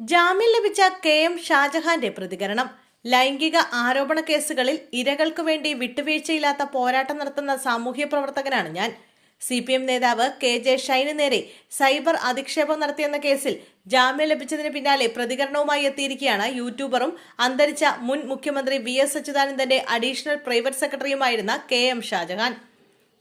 ജാമ്യം ലഭിച്ച K M ഷാജഹാന്റെ പ്രതികരണം. ലൈംഗിക ആരോപണ കേസുകളിൽ ഇരകൾക്കു വേണ്ടി വിട്ടുവീഴ്ചയില്ലാത്ത പോരാട്ടം നടത്തുന്ന സാമൂഹ്യ പ്രവർത്തകനാണ് ഞാൻ. സി പി എം നേതാവ് കെ ജെ ഷൈന് നേരെ സൈബർ അധിക്ഷേപം നടത്തിയെന്ന കേസിൽ ജാമ്യം ലഭിച്ചതിന് പിന്നാലെ പ്രതികരണവുമായി എത്തിയിരിക്കുകയാണ് യൂട്യൂബറും അന്തരിച്ച മുൻ മുഖ്യമന്ത്രി വി എസ് അച്യുതാനന്ദന്റെ അഡീഷണൽ പ്രൈവറ്റ് സെക്രട്ടറിയുമായിരുന്ന കെ എം ഷാജഹാൻ.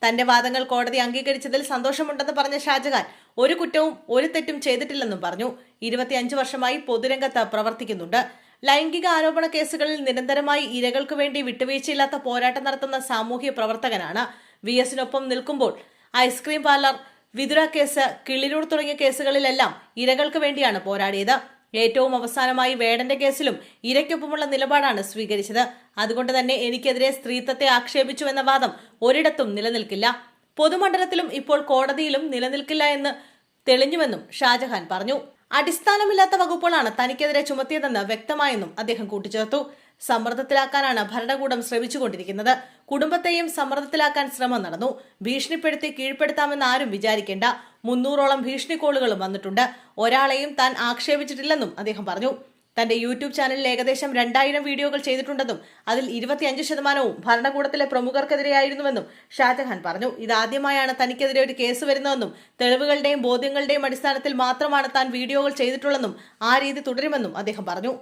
തന്റെ വാദങ്ങൾ കോടതി അംഗീകരിച്ചതിൽ സന്തോഷമുണ്ടെന്ന് പറഞ്ഞ ഷാജഹാൻ ഒരു കുറ്റവും ഒരു തെറ്റും ചെയ്തിട്ടില്ലെന്നും പറഞ്ഞു. ഇരുപത്തിയഞ്ച് വർഷമായി പൊതുരംഗത്ത് പ്രവർത്തിക്കുന്നുണ്ട്. ലൈംഗിക ആരോപണ കേസുകളിൽ നിരന്തരമായി ഇരകൾക്ക് വേണ്ടി വിട്ടുവീഴ്ചയില്ലാത്ത പോരാട്ടം നടത്തുന്ന സാമൂഹ്യ പ്രവർത്തകനാണ് വി എസിനൊപ്പം നിൽക്കുമ്പോൾ. Ice cream parlour Vithura case Kiliroor തുടങ്ങിയ കേസുകളിലെല്ലാം ഇരകൾക്ക് വേണ്ടിയാണ് പോരാടിയത്. ഏറ്റവും അവസാനമായി വേടന്റെ കേസിലും ഇരയ്ക്കൊപ്പമുള്ള നിലപാടാണ് സ്വീകരിച്ചത്. അതുകൊണ്ട് തന്നെ എനിക്കെതിരെ സ്ത്രീത്വത്തെ ആക്ഷേപിച്ചു എന്ന വാദം ഒരിടത്തും നിലനിൽക്കില്ല. പൊതുമണ്ഡലത്തിലും ഇപ്പോൾ കോടതിയിലും നിലനിൽക്കില്ല എന്ന് തെളിഞ്ഞുവെന്നും ഷാജഹാൻ പറഞ്ഞു. അടിസ്ഥാനമില്ലാത്ത വകുപ്പുകളാണ് തനിക്കെതിരെ ചുമത്തിയതെന്ന് വ്യക്തമായെന്നും അദ്ദേഹം കൂട്ടിച്ചേർത്തു. സമ്മർദ്ദത്തിലാക്കാനാണ് ഭരണകൂടം ശ്രമിച്ചുകൊണ്ടിരിക്കുന്നത്. കുടുംബത്തെയും സമ്മർദ്ദത്തിലാക്കാൻ ശ്രമം നടന്നു. ഭീഷണിപ്പെടുത്തി കീഴ്പ്പെടുത്താമെന്ന് ആരും വിചാരിക്കേണ്ട. മുന്നൂറോളം ഭീഷണി കോളുകളും വന്നിട്ടുണ്ട്. ഒരാളെയും താൻ ആക്ഷേപിച്ചിട്ടില്ലെന്നും അദ്ദേഹം പറഞ്ഞു. തന്റെ യൂട്യൂബ് ചാനലിൽ ഏകദേശം രണ്ടായിരം വീഡിയോകൾ ചെയ്തിട്ടുണ്ടെന്നും അതിൽ ഇരുപത്തിയഞ്ച് ശതമാനവും ഭരണകൂടത്തിലെ പ്രമുഖർക്കെതിരെയായിരുന്നുവെന്നും ഷാജഹാൻ പറഞ്ഞു. ഇതാദ്യമായാണ് തനിക്കെതിരെ ഒരു കേസ് വരുന്നതെന്നും തെളിവുകളുടെയും ബോധ്യങ്ങളുടെയും അടിസ്ഥാനത്തിൽ മാത്രമാണ് താൻ വീഡിയോകൾ ചെയ്തിട്ടുള്ളതെന്നും ആ രീതി തുടരുമെന്നും അദ്ദേഹം പറഞ്ഞു.